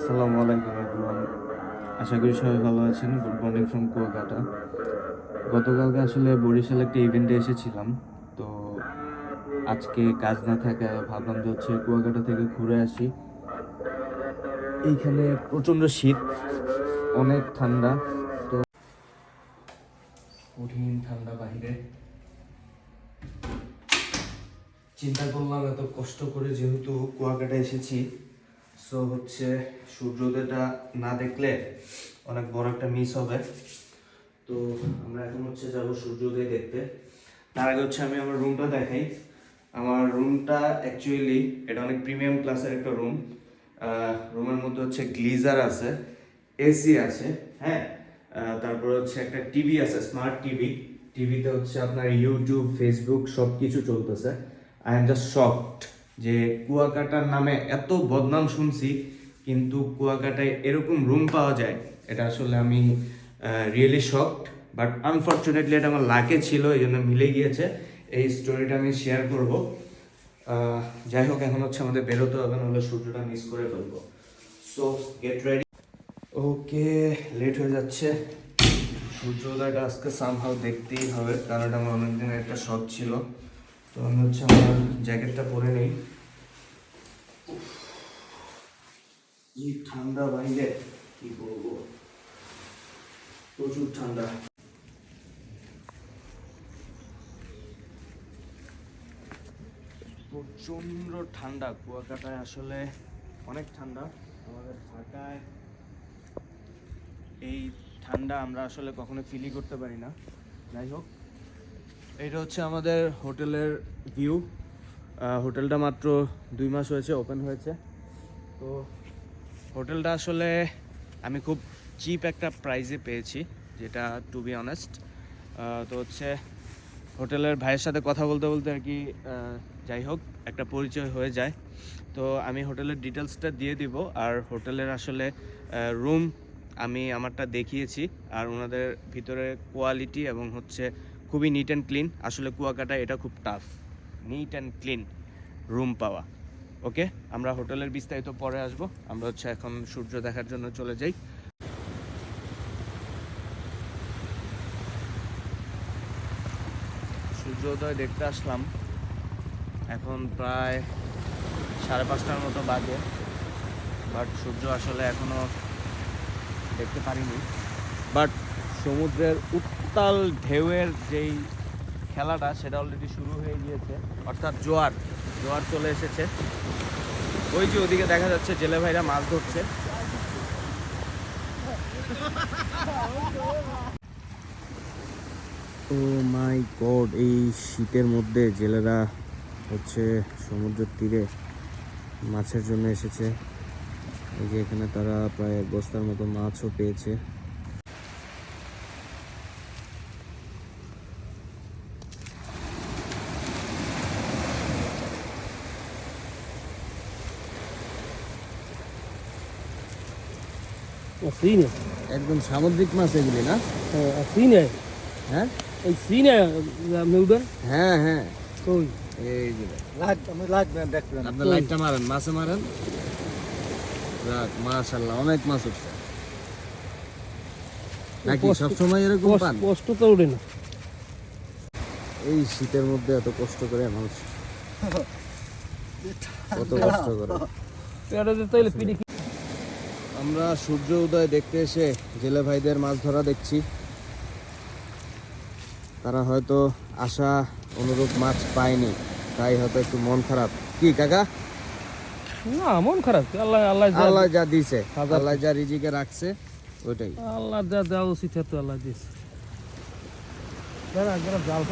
আসসালামু আলাইকুম আশা করি সবাই ভালো আছেন। Good morning from Kuakata. গতকালকে আসলে বরিশালে একটা ইভেন্টে এসেছিলাম। তো আজকে কাজ না থাকায় ভাবলাম যে হচ্ছে কুয়াকাটা থেকে ঘুরে আসি। এইখানে প্রচণ্ড শীত, অনেক ঠান্ডা। তো কঠিন ঠান্ডা বাহিরে। চিন্তা করলাম এত কষ্ট করে যেহেতু কুয়াকাটা এসেছি সো হচ্ছে সূর্যোদয়টা না দেখলে অনেক বড় একটা মিস হবে। তো আমরা এখন হচ্ছে যাব সূর্যোদয় দেখতে। তার আগে হচ্ছে আমি আমার রুমটা দেখাই। আমার রুমটা অ্যাকচুয়ালি এটা অনেক প্রিমিয়াম ক্লাসের একটা রুম রুমের মধ্যে হচ্ছে গ্লিজার আছে এসি আছে হ্যাঁ? তারপরে হচ্ছে একটা টিভি আছে স্মার্ট টিভি টিভিতে হচ্ছে আপনার ইউটিউব ফেসবুক সব কিছু চলতেছে। আই এম জাস্ট শকড যে কুয়াকাটার নামে এত বদনাম শুনছি, কিন্তু কুয়াকাটায় এরকম রুম পাওয়া যায়, এটা আসলে আমি রিয়েলি শকড বাট আনফর্চুনেটলি এটা আমার লাকে ছিল, এই জন্য মিলে গিয়েছে। এই স্টোরিটা আমি শেয়ার করব। যাই হোক, এখন হচ্ছে আমাদের বেরোতে হবে, নাহলে সূর্যটা মিস করে ফেলব। So get ready okay late হয়ে যাচ্ছে। সূর্যোদয়টা আজকে সামহাও দেখতেই হবে, কারণ এটা আমার অনেকদিনের একটা শখ ছিল। তো আমি হচ্ছে আমার জ্যাকেটটা পরে নেই। ঠান্ডা বাইরে, কি বলব? প্রচুর ঠান্ডা। প্রচণ্ড ঠান্ডা। কুয়াকাটায় আসলে অনেক ঠান্ডা। আমাদের ঢাকায় এই ঠান্ডা আমরা আসলে কখনো ফিলই করতে পারি না। যাই হোক এটা হচ্ছে আমাদের হোটেলের ভিউ। হোটেলটা মাত্র দুই মাস হয়েছে ওপেন হয়েছে। তো হোটেলটা আসলে আমি খুব চিপ একটা প্রাইজে পেয়েছি, যেটা টু বি অনেস্ট তো হচ্ছে হোটেলের ভাইয়ের সাথে কথা বলতে বলতে আর কি যাই হোক, একটা পরিচয় হয়ে যায়। তো আমি হোটেলের ডিটেলসটা দিয়ে দিব, আর হোটেলের আসলে রুম আমি আমারটা দেখিয়েছি, আর ওনাদের ভিতরে কোয়ালিটি এবং হচ্ছে খুবই নিট অ্যান্ড ক্লিন আসলে কুয়াকাটা এটা খুব tough neat and clean room পাওয়া। ওকে আমরা হোটেলের বিস্তারিত পরে আসব। আমরা হচ্ছে এখন সূর্য দেখার জন্য চলে যাই। সূর্যোদয় দেখতে আসলাম। এখন প্রায় সাড়ে পাঁচটার মতো বাজে। বাট সূর্য আসলে এখনও দেখতে পারিনি। বাট সমুদ্রের উত্তাল ঢেউয়ের যেই খেলাটা, সেটা অলরেডি শুরু হয়ে গিয়েছে। অর্থাৎ জোয়ার জোয়ার চলে এসেছে। ওই যে ওদিকে দেখা যাচ্ছে জেলে ভাইরা মাছ ধরছে। ও মাই গড, এই শীতের মধ্যে জেলেরা হচ্ছে সমুদ্রের তীরে মাছের জন্য এসেছে। এই যে এখানে তারা প্রায় এক বস্তার মতো মাছও পেয়েছে। সিনে একদম সামুদ্রিক মাছ এগুলি না? সিনে হ্যাঁ? এই সিনে মেউডার হ্যাঁ হ্যাঁ। কই? এই যে আমি দেখবেন লাইটটা মারেন মাছে মারেন। রাখ মাশাল্লাহ অনেক মাছ উঠছে। নাকি সবসময় এরকম পান? কষ্ট তো ওঠে না। এই শীতের মধ্যে এত কষ্ট করে মানুষ। কত কষ্ট করে। পিড়ি আমরা সূর্য উদয় দেখতে এসে জেলে ভাইদের মাছ ধরা দেখছি। তারা হয়তো আশা অনুরূপ মাছ পায়নি তাই হয়তো একটু মন খারাপ। কি কাকা? না মন খারাপ আল্লাহ আল্লাহ আল্লাহ যা দিছে আল্লাহ যা রিজিকে রাখছে ওইটাই। আল্লাহ যা দেওয়া উচিত আল্লাহ দিয়েছে। জাল